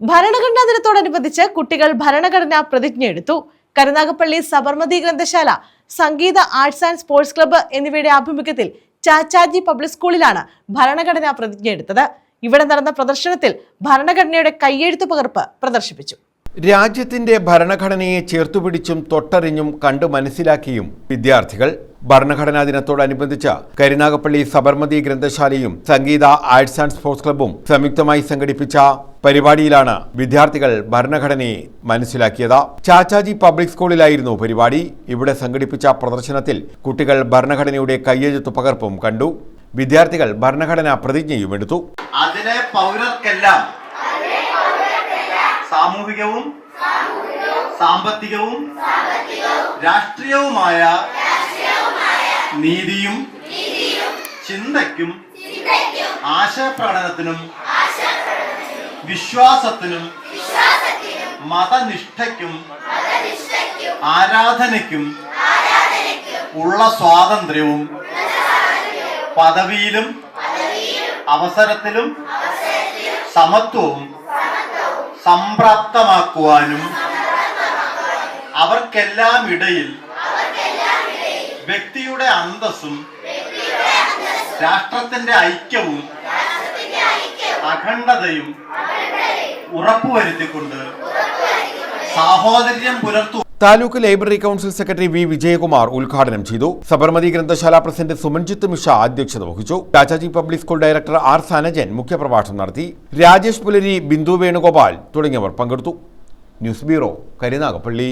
ഭരണഘടനാ ദിനത്തോടനുബന്ധിച്ച് കുട്ടികൾ ഭരണഘടനാ പ്രതിജ്ഞ എടുത്തു. കരുനാഗപ്പള്ളി സബർമതി ഗ്രന്ഥശാല Sangeetha arts and sports club എന്നിവയുടെ ആഭിമുഖ്യത്തിൽ ചാച്ചാജി പബ്ലിക് സ്കൂളിലാണ് ഭരണഘടനാ പ്രതിജ്ഞ എടുത്തത്. ഇവിടെ നടന്ന പ്രദർശനത്തിൽ ഭരണഘടനയുടെ കയ്യെഴുത്തു പകർപ്പ് പ്രദർശിപ്പിച്ചു. രാജ്യത്തിന്റെ ഭരണഘടനയെ ചേർത്തുപിടിച്ചും തൊട്ടറിഞ്ഞും കണ്ടു മനസ്സിലാക്കിയും വിദ്യാർത്ഥികൾ ഭരണഘടനാ ദിനത്തോടനുബന്ധിച്ച് കരുനാഗപ്പള്ളി സബർമതി ഗ്രന്ഥശാലയും സംഗീത ആർട്സ് ആൻഡ് സ്പോർട്സ് ക്ലബ്ബും സംയുക്തമായി സംഘടിപ്പിച്ച പരിപാടിയിലാണ് വിദ്യാർത്ഥികൾ ഭരണഘടനയെ മനസ്സിലാക്കിയത്. ചാച്ചാജി പബ്ലിക് സ്കൂളിലായിരുന്നു പരിപാടി. ഇവിടെ സംഘടിപ്പിച്ച പ്രദർശനത്തിൽ കുട്ടികൾ ഭരണഘടനയുടെ കയ്യെഴുത്തു പകർപ്പും കണ്ടു. വിദ്യാർത്ഥികൾ ഭരണഘടനാ പ്രതിജ്ഞയും എടുത്തു. അതിലെ പൗരർക്കെല്ലാം സാമൂഹികവും സാമ്പത്തികവും രാഷ്ട്രീയവുമായ നീതിയും ചിന്തയ്ക്കും ആശയപ്രകടനത്തിനും വിശ്വാസത്തിനും മതനിഷ്ഠയ്ക്കും ആരാധനയ്ക്കും ഉള്ള സ്വാതന്ത്ര്യവും പദവിയിലും അവസരത്തിലും സമത്വവും സംപ്രാപ്തമാക്കുവാനും അവർക്കെല്ലാം ഇടയിൽ വ്യക്തിയുടെ അന്തസ്സും രാഷ്ട്രത്തിന്റെ ഐക്യവും അഖണ്ഡതയും ഉറപ്പുവരുത്തിക്കൊണ്ട് സാഹോദര്യം പുലർത്തു. Taluk library council secretary V. Vijayakumar ഉദ്ഘാടനം ചെയ്തു. സബർമതി ഗ്രന്ഥശാല പ്രസിഡന്റ് സുമൻജിത്ത് മിഷ അധ്യക്ഷത വഹിച്ചു. Rajaji public school director R. Sanajan മുഖ്യപ്രഭാഷണം നടത്തി. രാജേഷ് പുലരി ബിന്ദു വേണുഗോപാൽ തുടങ്ങിയവർ പങ്കെടുത്തു. News bureau Karunagappally.